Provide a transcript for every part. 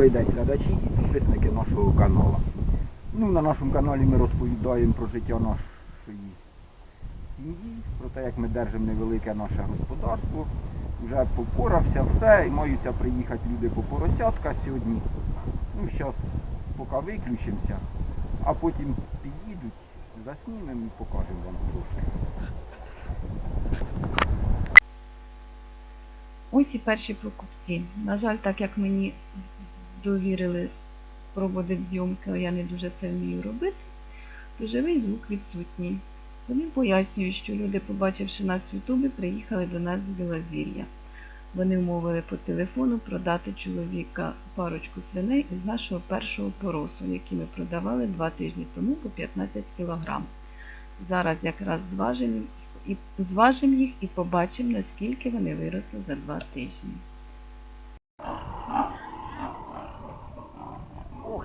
Добрий день, глядачі і підписники нашого каналу. Ну, на нашому каналі ми розповідаємо про життя нашої сім'ї, про те, як ми держимо невелике наше господарство. Вже попорався все, і маються приїхати люди по поросятка сьогодні. Ну, зараз поки виключимося, а потім під'їдуть, заснімемо і покажемо вам трошки. Ось і перші покупці. На жаль, так як мені довірили проводити зйомки, а я не дуже це вмію робити, то живий звук відсутній. Вони пояснюють, що люди, побачивши нас в Ютубі, приїхали до нас з Білозір'я. Вони вмовили по телефону продати чоловіка парочку свиней із нашого першого поросу, які ми продавали два тижні тому по 15 кг. Зараз якраз зважимо їх і побачимо, наскільки вони виросли за два тижні. Що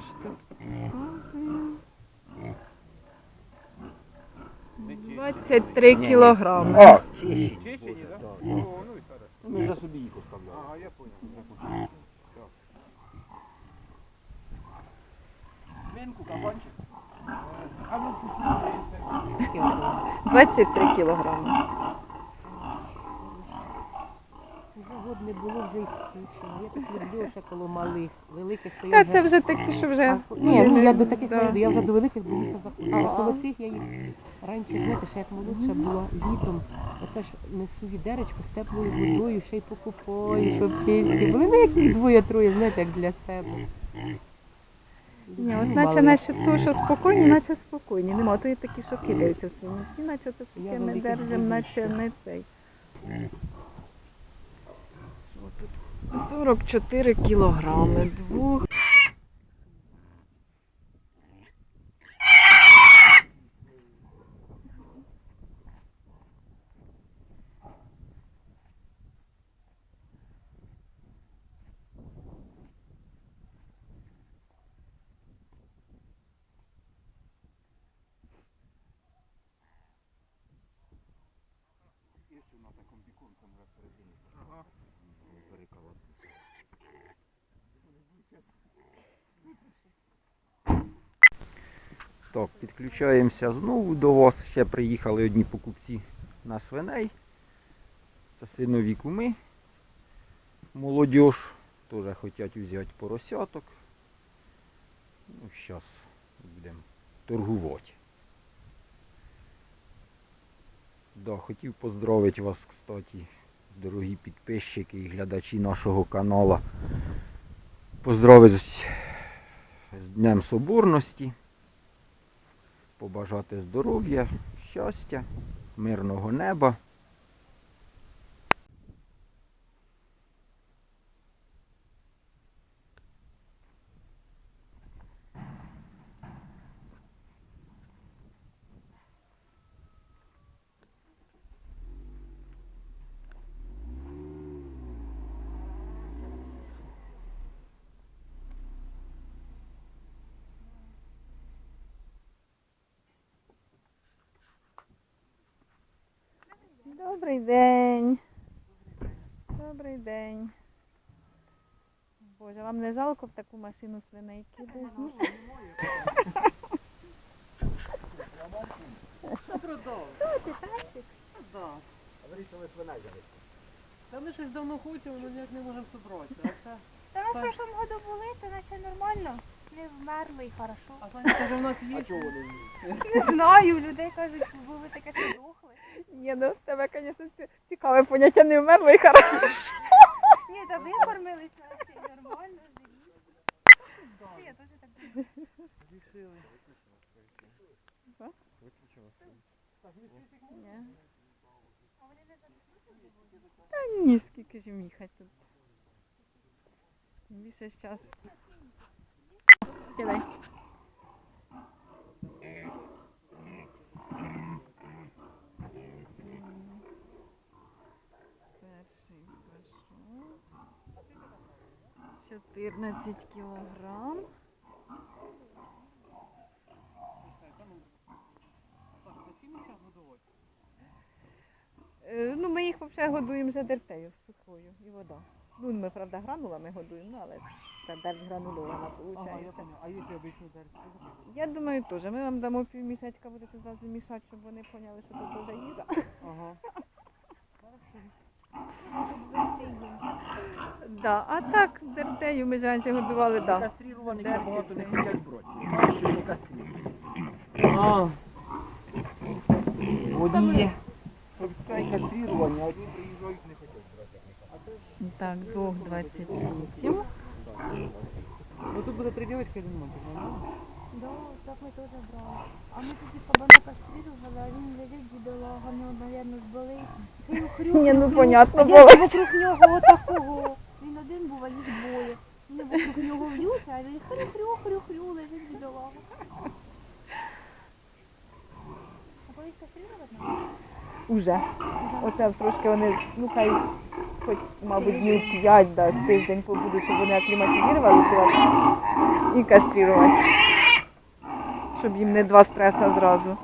ж тут показує? 23 кілограми. А, чищені. Так. Ну. Ми вже собі їх оставляли. Ага, я понял. Свинку, кабанчик. А ну слушай, 23 кілограми. Вже год не було, вже і скучно. Я так люблю це коло малих, великих, то я Та вже... це вже такі, що вже. А, Ні, ну я до таких Да. не йду, я вже до великих боюся заходити. А коло цих я їх раніше, знаєте, ще як молодша була літом, оце ж несу відеречко з теплою водою, ще й покупаю, щоб чисті. Були ну яких двоє-троє, знаєте, як для себе. Ні, от Ну, наче наші то, що спокійні, наче спокійні. Нема, то є такі, що кидаються свиниці, наче це Я таки ми великих держимо, наче не цей. Що тут? 44 кілограми, двох. Ага. Так, підключаємося знову до вас. Ще приїхали одні покупці на свиней. Це синові куми. Молодіж. Теж хочуть взяти поросяток. Ну, зараз будемо торгувати. Да, хотів поздравити вас, кстати, дорогі підписчики і глядачі нашого каналу. Поздравити з з Днем Соборності побажати здоров'я, щастя, мирного неба. Добрий день. Добрий день. Боже, вам не жалко в таку машину свиней кидати? Ні? Вирішили свиней завести. Та ми щось давно хочемо, але ніяк не можемо зібратися. А це, Та ми в Так. прошлом году були, то наче нормально. Не вмерли і хорошо. а Саня каже, в нас є. А чого вони вміють? Не знаю, людей кажуть, що були таке, дохли. Ні, ну в тебе, звісно, цікаве поняття не вмерли хорошо. Ні, та викормились нормально, Я теж так. Рішили. Ні. Та ні, скільки ж їм їхати тут. Більше час. Кидай. 14 кілограм. Годувати. ну ми їх взагалі годуємо вже дертею сухою і вода. Ну, ми, правда, гранулами годуємо, ну, але дерть гранульована Ага, я виходить. А якщо обичний дерь? Я думаю, теж. Ми вам дамо півмішечка, будете зразу мішати, щоб вони поняли, що це теж їжа. Ага. Да. А так, дертею ми ж раніше годували, да. Кастрірованих багато не це. хочуть брати. Що не кастрірують. Одні є, щоб цей кастріровані, а одні приїжджають не хочуть брати. Так, двох 28. ну тут буде три дівчинки і один мальчик, правильно? Да, так ми теж брали. А ми тоді кабана кастрирували, а він лежить бідолага, нього, мабуть, зболить. Ні, ну понятно А було. дядьки вокруг нього отакого. Він один був, а їх двоє. Вони вокруг нього в'ються, а він хрю-хрю-хрю-хрю, лежить бідолага. А колись кастрирувати надо? Уже. Оце трошки вони, ну хай хоч, мабуть, днів 5, да, тиждень побудуть, щоб вони акліматизувалися і каструвати. Щоб їм не два стреса зразу.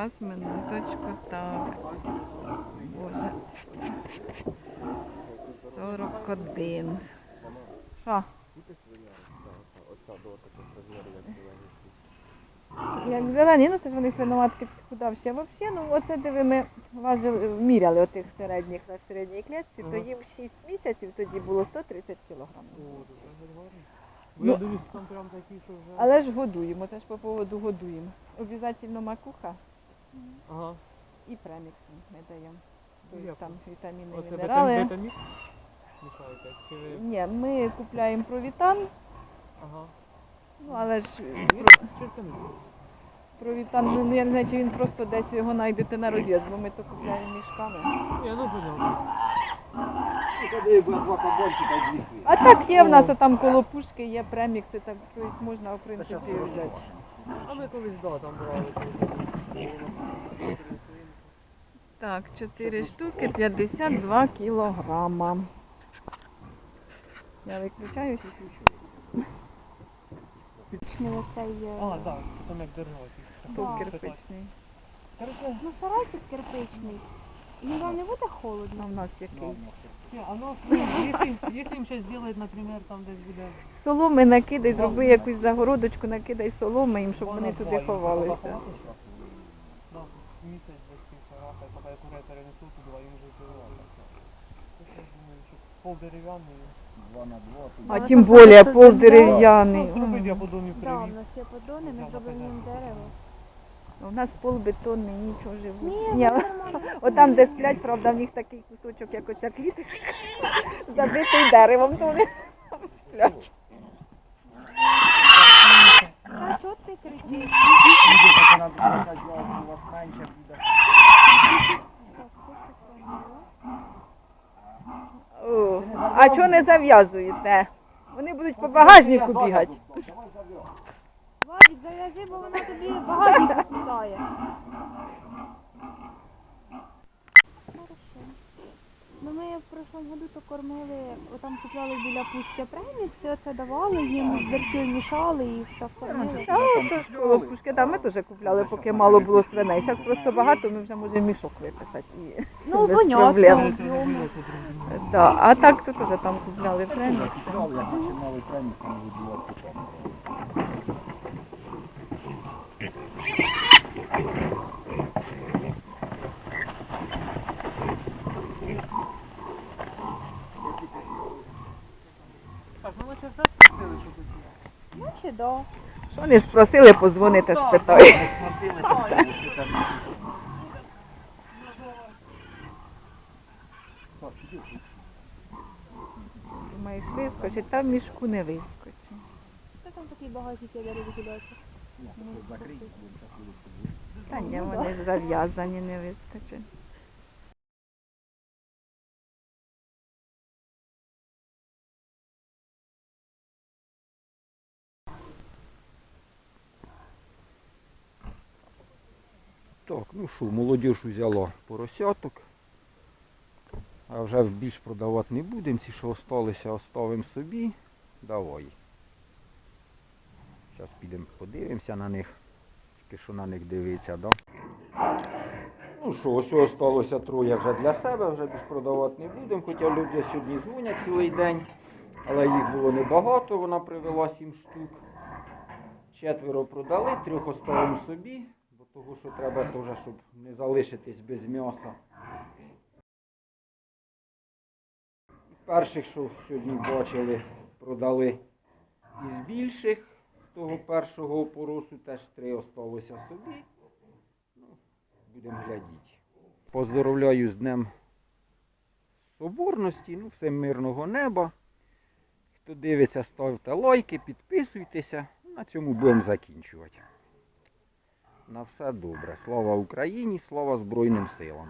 Зараз, минуточку, так. Боже. 41. Що? Як зелені, ну це ж вони свиноматки підхудавші. А взагалі, ну оце диви, ми важили, міряли отих середніх на середній клітці, то їм 6 місяців тоді було 130 кілограмів. Це Ну. Але ж годуємо, теж по поводу годуємо. Обов'язково макуха Ага. і преміксом ми даємо. Тобто там вітаміни, Оце мінерали. бетамі- мішаєте? Чи ви... Ні, ми купляємо провітан, Ага. Ну але ж це не? провітан, ну я не знаю, чи він просто десь його знайдете на розв'яз, бо ми то купляємо мішками. Я ну світи. А так є в нас а там коло пушки, є премікси, так тобто можна в принципі взяти. А ми колись, да, там брали. Так, 4 штуки, 52 кілограма. Я виключаюсь. Точно оцей, А, так, там як дерно. Тут Да. кирпичний. Ну, сарайчик кирпичний. Їм вам не буде холодно? В нас який? Якщо, їм щось зроблять, наприклад, там десь буде... Соломи накидай, зроби якусь загородочку, накидай соломи їм, щоб вони туди ховалися. місяць десь півтора, поки кури перенесу туди, а їм вже зривати. Я думаю, що пол дерев'яний. Два на два. тут А тим більше пол дерев'яний. Ну, зробити я по домі Так, у привіз. нас є подони, ми зробимо їм дерево. У нас пол бетонний, нічого живуть. Ні. Отам, де сплять, правда, в них такий кусочок, як оця квіточка, забитий деревом, то вони там сплять. Та чого ти кричиш? буде, так вона буде хазяйство, у вас менше буде. А чого не зав'язуєте? Вони будуть по багажнику бігати. Вадик, зав'яжи, бо вона тобі багажник кусає. Хорошо. Ну ми в прошлому году то кормили, там купляли біля пустя премікси, оце давали їм, з мішали і їх так кормили. А то ж пушки, там ми теж купляли, поки мало було свиней. Зараз просто багато, ми вже можемо мішок виписати. І... Ну, без понятно. проблем. Це. Да. А так то теж там купляли як починали там видувати Так, ну все спросили, що хотіли. Наче да. Що не спросили, позвоните, спитаю. Спросили, то що там. Думаєш, вискочить, там мішку не вискочить. Та там такий багажник є, де викидаються. Ні, то закрий, бо зараз будуть побути. Та ні, вони ж зав'язані, не вискочить. Так, ну що, молодіж взяла поросяток. А вже більш продавати не будемо. Ці, що осталися, оставимо собі. Давай. Зараз підемо подивимося на них. Тільки що на них дивиться, да? Ну що, ось залишилося троє вже для себе, вже більш продавати не будемо. Хоча люди сьогодні дзвонять цілий день, але їх було небагато, вона привела сім штук. Четверо продали, трьох оставимо собі, того, що треба теж, щоб не залишитись без м'яса. Перших, що сьогодні бачили, продали із більших, з того першого опоросу теж три осталося собі. Ну, будемо глядіти. Поздоровляю з Днем Соборності, ну, всім мирного неба. Хто дивиться, ставте лайки, підписуйтеся. На цьому будемо закінчувати. На все добре. Слава Україні, слава Збройним силам.